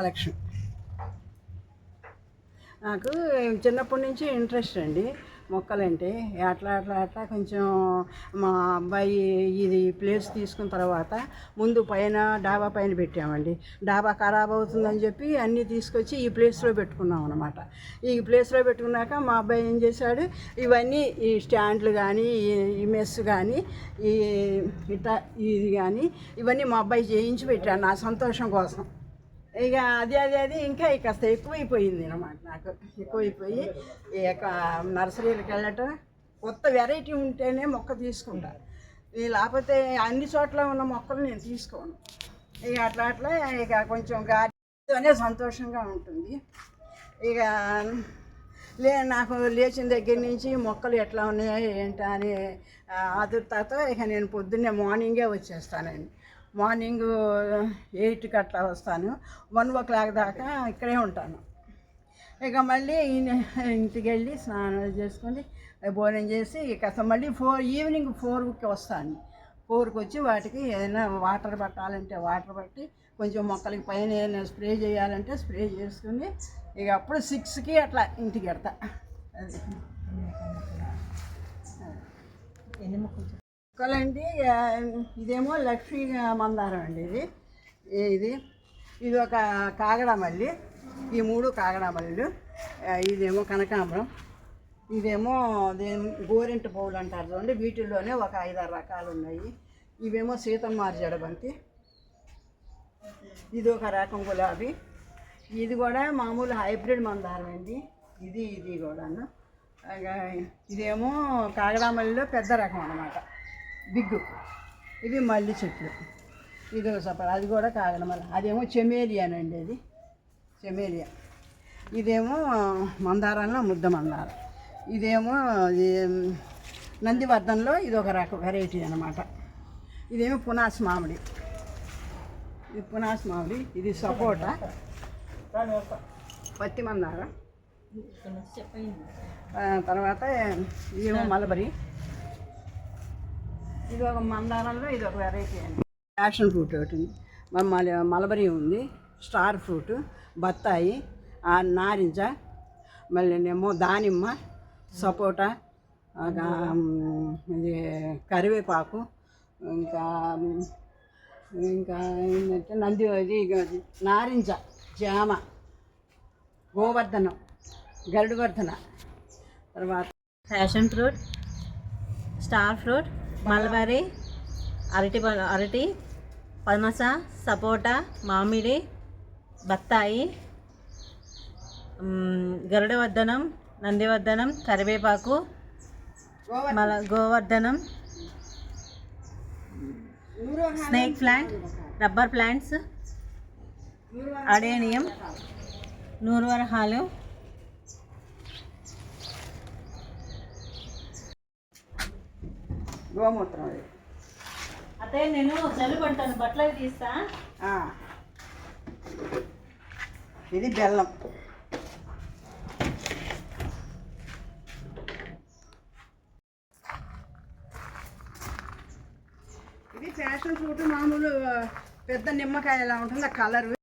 Collection. నాకు చిన్నప్పటి నుంచి ఇంట్రెస్ట్ అండి మొక్కలంటే. అట్లా అట్లా అట్లా కొంచెం మా అబ్బాయి ఇది ప్లేస్ తీసుకున్న తర్వాత ముందు పైన డాబా పైన పెట్టామండి. డాబా ఖరాబ్ అవుతుందని చెప్పి అన్నీ తీసుకొచ్చి ఈ ప్లేస్లో పెట్టుకున్నాం అనమాట ఈ ప్లేస్లో పెట్టుకున్నాక మా అబ్బాయి ఏం చేశాడు ఇవన్నీ ఈ స్టాండ్లు కానీ ఈ మెస్ కానీ ఈ ఇట్లా ఇది కానీ ఇవన్నీ మా అబ్బాయి చేయించి పెట్టాడు నా సంతోషం కోసం. ఇక అది అది అది ఇంకా కాస్త ఎక్కువైపోయింది అనమాట నాకు. ఎక్కువైపోయి ఈ యొక్క నర్సరీలకు వెళ్ళటం కొత్త వెరైటీ ఉంటేనే మొక్క తీసుకుంటా. లేకపోతే అన్ని చోట్ల ఉన్న మొక్కలు నేను తీసుకోను. ఇక అట్లా అట్లా ఇక కొంచెం గాలితోనే సంతోషంగా ఉంటుంది. ఇక లే నాకు లేచిన దగ్గర నుంచి మొక్కలు ఎట్లా ఉన్నాయో ఏంటా అని ఆదుర్తతో ఇక నేను పొద్దున్నే మార్నింగే వచ్చేస్తానండి. మార్నింగ్ ఎయిట్కి అట్లా వస్తాను. వన్ ఓ క్లాక్ దాకా ఇక్కడే ఉంటాను. ఇక మళ్ళీ ఇంటికి వెళ్ళి స్నానం చేసుకొని భోజనం చేసి ఇక మళ్ళీ ఫోర్ ఈవినింగ్ ఫోర్కి వస్తాను. ఫోర్కి వచ్చి వాటికి ఏదైనా వాటర్ పట్టాలంటే వాటర్ పట్టి కొంచెం మొక్కలకి పైన ఏదైనా స్ప్రే చేయాలంటే స్ప్రే చేసుకుని ఇక అప్పుడు సిక్స్కి అట్లా ఇంటికి వెడతా అది. ఎన్ని మొక్కలు మొక్కలండి ఇదేమో లక్ష్మీ మందారం అండి ఇది. ఇది ఇది ఒక కాగడ మల్లి ఈ మూడు కాగడ మల్లెలు ఇదేమో కనకాంబరం ఇదేమో దేని గోరింట పువ్వులు అంటారు చూడండి వీటిల్లోనే ఒక ఐదారు రకాలు ఉన్నాయి ఇవేమో సీతమ్మారి జడబంతి ఇది ఒక రకం గులాబీ ఇది కూడా మామూలు హైబ్రిడ్ మందారం అండి. ఇది ఇది కూడాను. ఇదేమో కాగడామల్లిలో పెద్ద రకం అన్నమాట. బిగ్గు ఇవి మల్లి చెట్లు. ఇది ఒక సపర అది కూడా కాగడమల్లి అదేమో చెమేలియన్ అండి అది. చెమేలియా ఇదేమో మందారంలో ముద్ద మందారం. ఇదేమో నందివర్ధన్లో ఇది ఒక రకం వెరైటీ అనమాట ఇదేమో పునాస్ మామిడి. ఇది పునాస్ మామిడి. ఇది సపోటా. పత్తి మందారం. తర్వాత ఇదేమో మలబరి. ఇది ఒక మందారంలో ఇది ఒక వెరైటీ అండి. ప్యాషన్ ఫ్రూట్ ఒకటి ఉంది. మల మలబరి ఉంది స్టార్ ఫ్రూట్ బత్తాయి ఆ నారింజ మళ్ళీ ఏమో దానిమ్మ సపోటా ఇది కరివేపాకు ఇంకా ఇంకా ఏంటంటే నంది ఇది నారింజ జామ గోవర్ధనం గరుడువర్ధన తర్వాత passion fruit star fruit mulberry అరటి ప- అరటి పనస సపోటా మామిడి బత్తాయి గరుడవర్ధనం నందివర్ధనం కరివేపాకు మల Govardhanam snake plant rubber plants adenium నూరువరహాలు గోమూత్రం అది. అదే నేను చలి పడతాను బట్టలు తీస్తా. ఇది బెల్లం. ఇది ఫ్యాషన్ ఫ్రూట్ మామూలు పెద్ద నిమ్మకాయ ఎలా ఉంటుంది ఆ కలర్.